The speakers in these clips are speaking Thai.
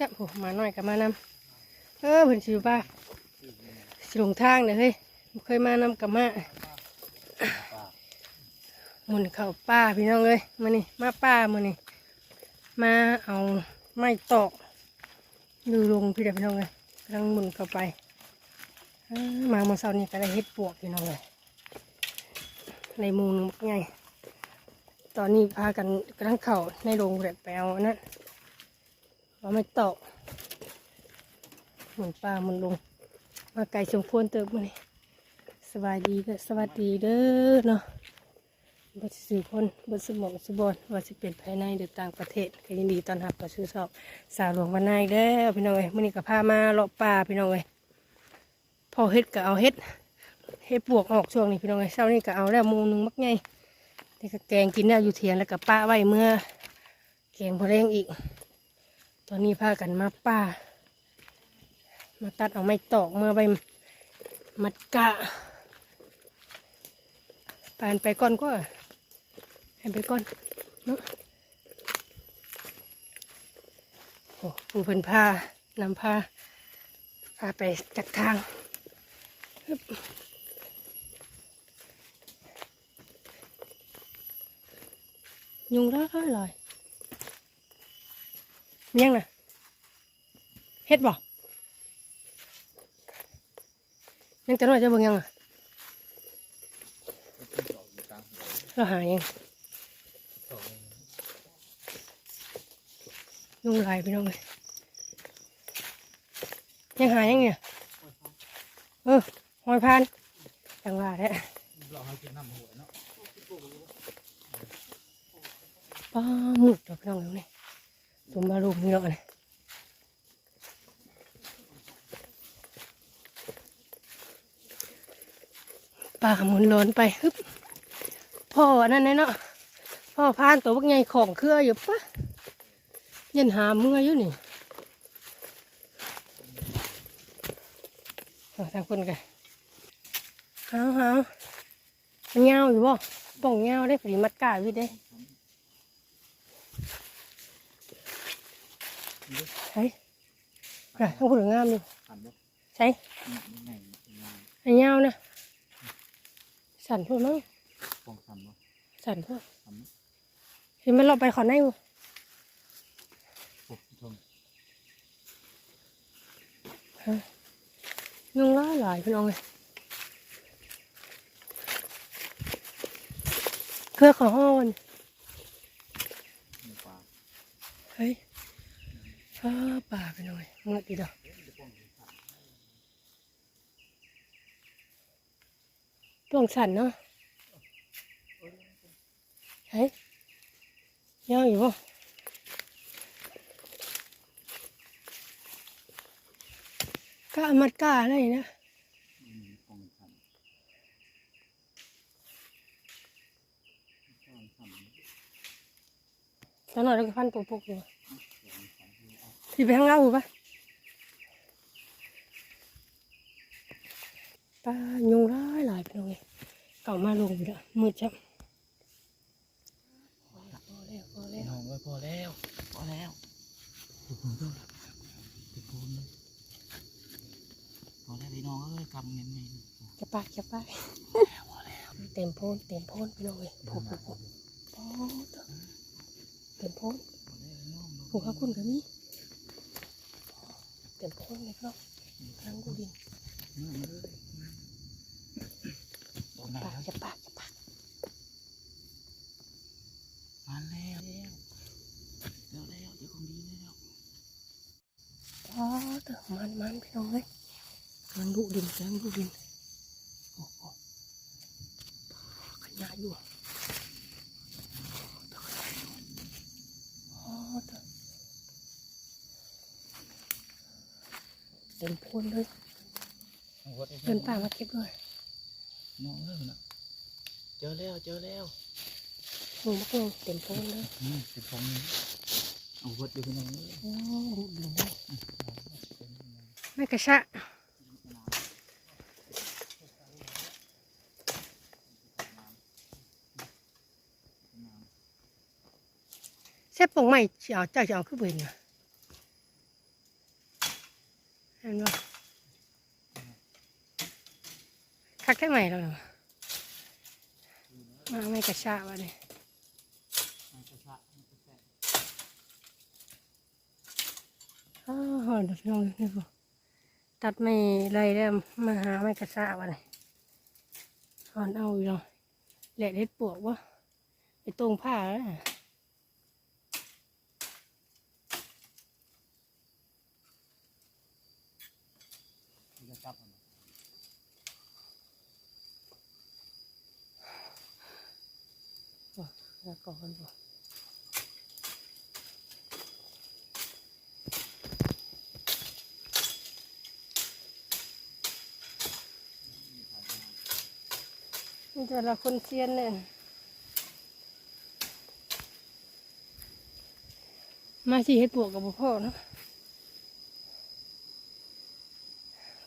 จ้ะโอ้มาหน่อยกับมานำเออเพิ่นสิอยู่ป่าสิลงทางเด้อเฮ้ยเคยมานำกับมาหมุนเข้าป่าพี่น้องเอ้ยมานี่มาป่ามื้อนี่มาเอาไม้ตอกอยู่ลงพี่เด้อพี่น้องเอ้ยกำลังหมุนเข้าไปมาเมื่อเช้านี้ก็ได้เฮ็ดปวกพี่น้องเอ้ยในมูลมักใหญ่ตอนนี้พากันกำลังเข้าในโรงแบบแปลวอันนั้ นว่าไม่ตอกเหมือนปลามันลง มาไก่สมควรเติบมานี่สบายดีเด้อสวัสดีเด้อเนาะบัดสื่อคนบัดสมองสบอนว่าจะเปลี่ยนภายในหรือต่างประเทศก็ยินดีตอนรับกับซื้อสอบสาวหลวงวันนายเด้อพี่น้องเอ้ยมื้อนี้ก็พามาเลาะป่าพี่น้องเอ้ยพอเฮ็ดก็เอาเฮ็ดเฮ็ดปวกออกช่วงนี้พี่น้องเอ้ยเช้านี้ก็เอาแล้วมูนึงมักใหญ่นี่ก็แกงกินแล้วอยู่เถียงแล้วก็ป้าไว้เมื่อแกงพอแรงอีก ตอนนี้พากันมาป่า มาตัดเอาไม้ตอกเมื่อไปมัดกะปานไปก่อนก็ให้ไปก่อนเนาะโอ้ผู้เพิ่นพานำพาพาไปจากทางยุงร้อยลอย ยงน่ะเฮ็ดบ่ยังแต่น้อยจะเบิ่งยังอะเราหายังยุ่งลายไปน้องเลยยังหายังเนี่ยเออหอยพานจังหวะแท้เราให้กินน้ำหัวเนาะป้าหมุดดอกน้องแล้วนี่ สมบารูมีดอกเลยปลาหมุนหลนไปฮึบพ่ออันนั้นเลยเนาะพ่อพานตัวบักใหญ่ของเครืออยู่ปะยันหาเมื่ออยู่นี่ทางคนกันเอาเอามันเงาอยู่บ่ป่องเงาได้ผลิมัดกาวิได้ ใช่อะต้องพูดถึงงามอยู่ขันบ่ใช่ไงไอ้เงานะสั่นพวกมั้งฟองขันบ่สั่นพวกขันเห็นมันเราไปขอในบ่โอ้ชมยุงร้ายหลายพี่น้องเลยเครือขอห้อนมีปลาเฮ้ย ฟ้าป่าพี่น้องเลยเมื่อกี้ดอกดวงสั่นเนาะเฮ้ยย่างอยู่บ่กล้ามัดกล้าอะไรนะมีฟองขันฟองขันตอนน่อยเราก็พันปุกๆอยู่ ที่ไปข้างล่างอยู่ปะปลายุงร้ายหลายพี่น้องเลยเก่ามาลงอยู่แล้วมืดจับพอแล้วพอแล้วน้องไว้พอแล้วพอแล้วติดพูนด้วยติดพูนพอแล้วพี่น้องเอ้ยกำเงินเงินจะปากจะปากเต็มโพนเต็มโพนพี่น้องเลยผูกผูกผูกโอ้เต็มโพนพอแล้วน้องผูกข้าวคุณกับนี่ เต็มโพนเลยพี่น้องกำลังกูดินน้องเอ้ยบอกไหนปากแล้วจะปากจะปากมาแล้วแล้วแล้วแล้วเดี๋ยวคงดีแล้วอ๋อเถอะมันมันพี่น้องเลยกำลังดูดินกำลังดูดินโอ้โหขยะอยู่อ๋อเถอะ เต็มโพนเลยเดินป่ามาเก็บเลยน้องเอ้ยนะเจอแล้วเจอแล้วหนูมักลงเต็มโพนเลยนี่ติดฟองนี้เอาวัดดูพี่น้องเอ้ยโอ้ดูดินเลยไม่กระชะเส้นปงใหม่เจ้าเจ้าจะเอาขึ้นไปเนี่ย เห็นบ่คักแค่ไหนแล้วเนาะมาไม่กระชากวะเนี่ยมันจะสะมันจะแสบอ้าวหอนพี่น้องนี่บ่ตัดไม่ไรแล้มาหาไม่กระชากวะเนี่ยหอนเอาอยู่เนาะแหละเด็ดปวกวะไปตรงผ้าแล้วน่ะ มันจะจับมัน แล้วก่อนบ่นี่แต่ละคนเซียนเนี่ยมาสิเฮ็ดปวกกับพ่อเนาะ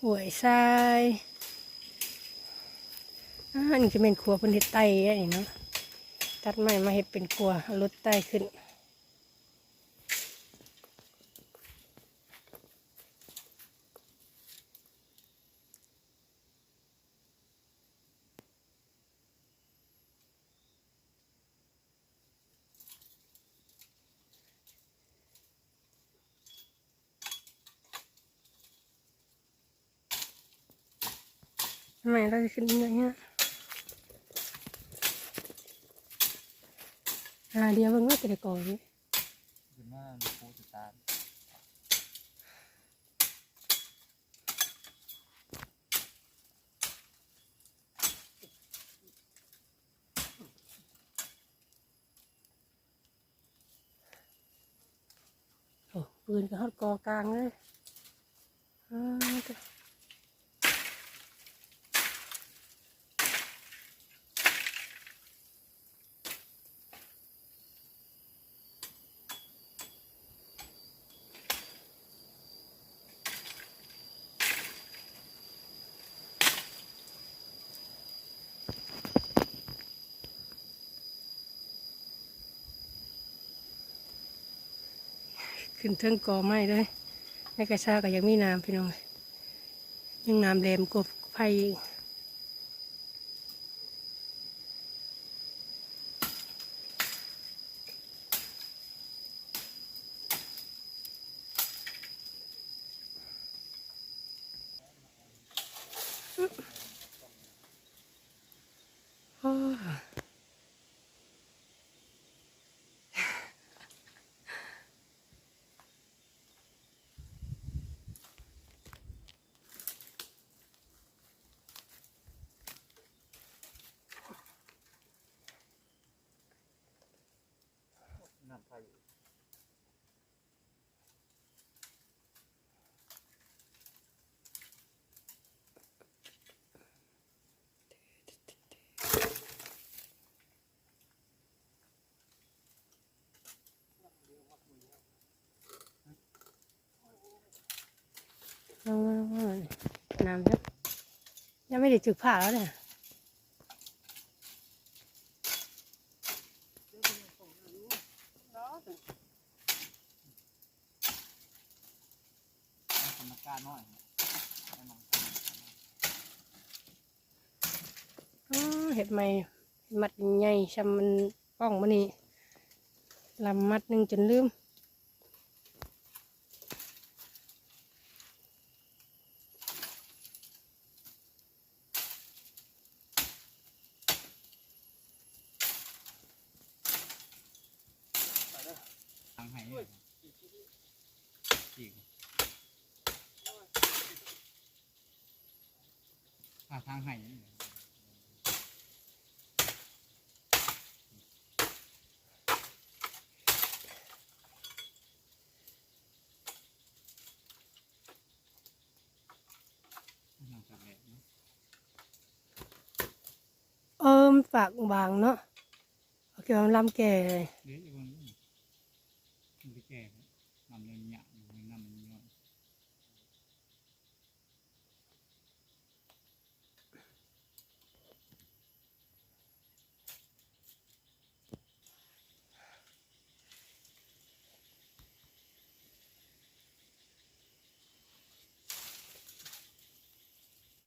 หวยทรายอ่านี่จะเป็นครัวเป็นเฮ็ดไตอันนี้เนาะ ตัดไม้มาเห็ดเป็นครัวเอารถใต้ขึ้นทำไมเราจะขึ้นอย่างเงี้ย อ่าเดี๋ยวเบิ่งว่าจะได้ก่อนนี้คือหน้าลูกโคสตาร์โอ้ปืนก็ฮอดกอกลางเลยอ่า ขึ้นเทิงกอไม้เลยในกระชาก็ยังมีน้ำพี่น้องยังน้ำแหลมกบไฟ ไฟลงมาลงมาน้ำจ้ะยังไม่ได้จุดผ่าแล้วเนี่ย กรรมการน้อยให้มัน อ๋อ เห็ดใหม่มัดใหญ่ชำมันป้องมันนี่ลำมัดหนึ่งจนลืมทางไหอีกอ่าทางไหทางสำเร็จเนาะ เออ มนปากบางเนาะโอเคมันลำแก่เลยเดี๋ย